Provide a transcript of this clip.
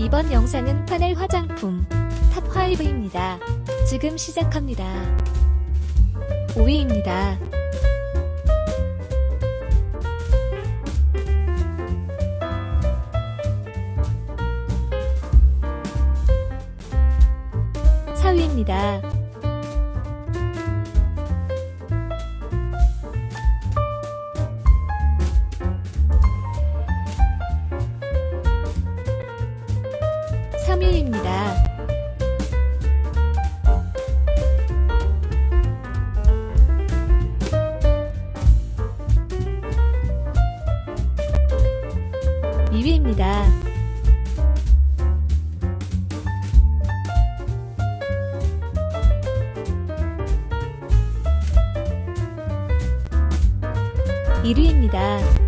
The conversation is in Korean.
이번 영상은 파넬 화장품 탑5입니다. 지금 시작합니다. 5위입니다. 사위입니다 3위입니다. 이위입니다 1위입니다.